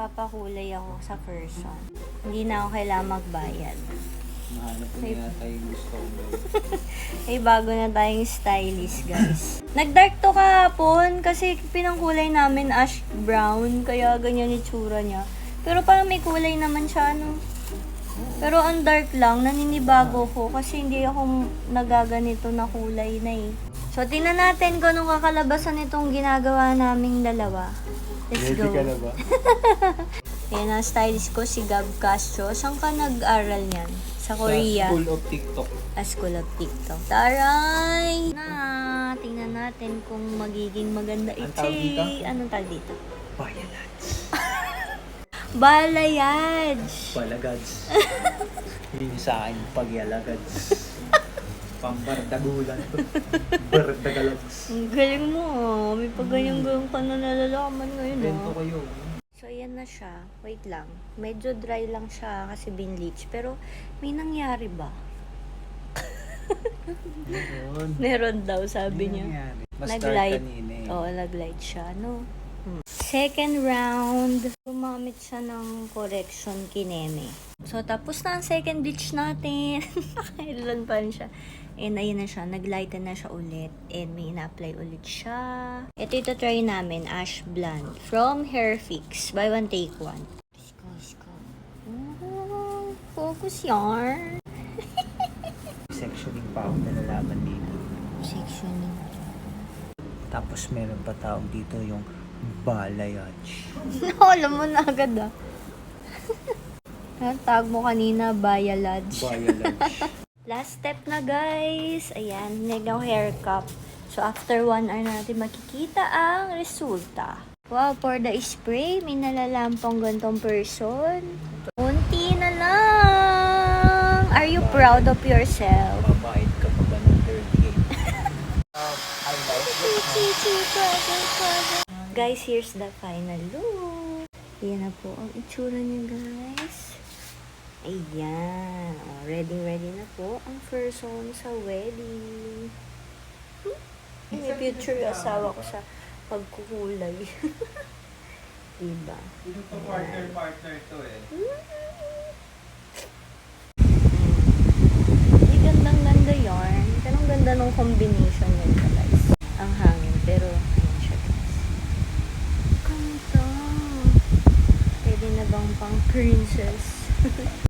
Papakulay ako sa person. Hindi na ako kailangan magbayad. Mahanap ko na yata yung gusto ko. Ay, bago na tayong stylist, guys. Nag-dark to kahapon kasi pinangkulay namin ash brown, kaya ganyan yung tsura niya. Pero parang may kulay naman siya, no? Pero ang dark lang, naninibago ko kasi hindi ako nagaganito na kulay na eh. So, tingnan natin kung anong kakalabasan itong ginagawa naming dalawa. Let's go. na ba? Yan ang stylist ko, si Gab Castro. Saan ka nag-aral niyan? Sa Korea. Sa school of TikTok. A School of TikTok. Taray! Na, tingnan natin kung magiging maganda Anong ito. tawag dito? Anong tawag dito? Bayalads. Balayage! Balagads. Yung sa akin, pagyalagads. Pambardagulan to. Bardagalags. Ang galing mo ah. May paganyang-ganyang ka na nalalaman ngayon Bento ah. kayo. So, ayan na siya. Wait lang. Medyo dry lang siya kasi binleach. Pero, may nangyari ba? Meron. Meron daw, sabi niya. nangyari? Mas dark Nag-light. kanina eh. Oo, nag-light siya, no? Hmm. Second round, gumamit siya ng correction kineme. So, tapos na ang second bleach natin. Nakailan pa rin siya. And ayun na siya, naglighten na siya ulit. And may ina-apply ulit siya. Ito ito try namin, Ash Blonde. From Hairfix. Buy one, take one. Isko, isko. Oh, focus yarn. Sectioning pa ako nalalaman dito. Sectioning. Tapos meron pa tawag dito yung balayage. Alam mo na agad ah. Ang tag mo kanina, Bayalaj. Bayalage. Last step na guys. Ayan, negaw hair cup. So after one hour natin makikita ang resulta. Wow, for the spray, may nalalampong gantong person. Unti na lang. Are you proud of yourself? Mabait ka pa ba ng 38? Guys, here's the final look. Yan na po ang itsura niya, guys. Ayan. O, ready, ready na po ang first one sa wedding. Hmm? May future yung asawa ko sa pagkukulay. diba? Dito to partner partner to eh. Gandang ganda nung combination niya habang pang princess.